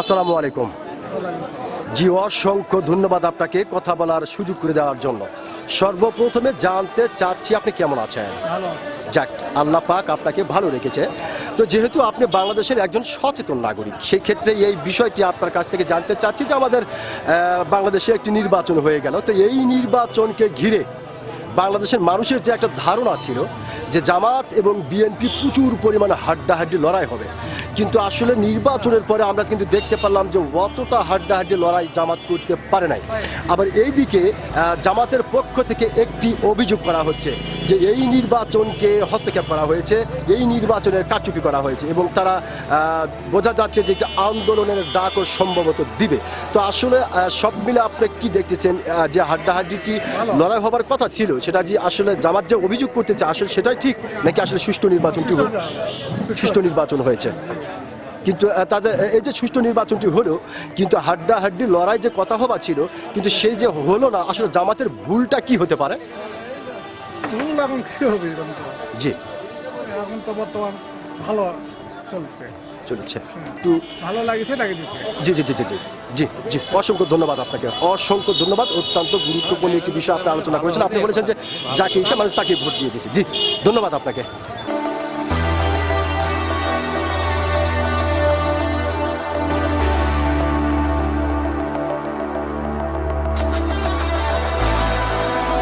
আসসালামু আলাইকুম। জি অসংখ্য ধন্যবাদ আপনাকে কথা বলার সুযোগ করে দেওয়ার জন্য। সর্বপ্রথমে জানতে চাচ্ছি আপনি কেমন আছেন? যাক আল্লাহ পাক আপনাকে ভালো রেখেছে। তো যেহেতু আপনি বাংলাদেশের একজন সচেতন নাগরিক সেই ক্ষেত্রে এই বিষয়টি আপনার কাছ থেকে জানতে চাচ্ছি যে আমাদের বাংলাদেশে একটি নির্বাচন হয়ে গেল। তো এই নির্বাচনকে ঘিরে বাংলাদেশের মানুষের যে একটা ধারণা ছিল যে জামাত এবং বিএনপি প্রচুর পরিমাণে হাড্ডাহাড্ডি লড়াই হবে কিন্তু আসলে নির্বাচনের পরে আমরা কিন্তু দেখতে পারলাম যে অতটা হাড্ডাহাড্ডি লড়াই জামাত করতে পারে নাই। আবার এইদিকে আহ, জামাতের পক্ষ থেকে একটি অভিযোগ করা হচ্ছে যে এই নির্বাচনকে হস্তক্ষেপ করা হয়েছে এই নির্বাচনের কারচুপি করা হয়েছে এবং তারা বোঝা যাচ্ছে যে একটা আন্দোলনের ডাকও সম্ভবত দিবে। তো আসলে সব মিলে আপনি কি দেখতেছেন যে হাড্ডাহাড্ডিটি লড়াই হবার কথা ছিল সেটা যে আসলে জামাত যে অভিযোগ করতেছে আসলে সেটাই ঠিক নাকি আসলে সুষ্ঠু নির্বাচনটি সুষ্ঠু নির্বাচন হয়েছে? কিন্তু তাদের এই যে সুষ্ঠু নির্বাচনটি হলো কিন্তু হাড্ডা হাড্ডি লড়াই যে কথা হবা ছিল কিন্তু সেই যে হলো না আসলে জামাতের ভুলটা কি হতে পারে? এখন কি হবে জি। এখন তো বর্তমান ভালো চলছে। চলেছে। একটু ভালো লাগছে লাগিয়ে দিচ্ছে। জি জি জি জি জি জি জি অসংখ্য ধন্যবাদ আপনাকে। অসংখ্য ধন্যবাদ। অত্যন্ত গুরুত্বপূর্ণ একটি বিষয় আপনি আলোচনা করেছেন। আপনি বলেছেন যে যাকে ইচ্ছা মানুষ তাকে ভোট দিয়ে দিয়েছে। জি ধন্যবাদ আপনাকে।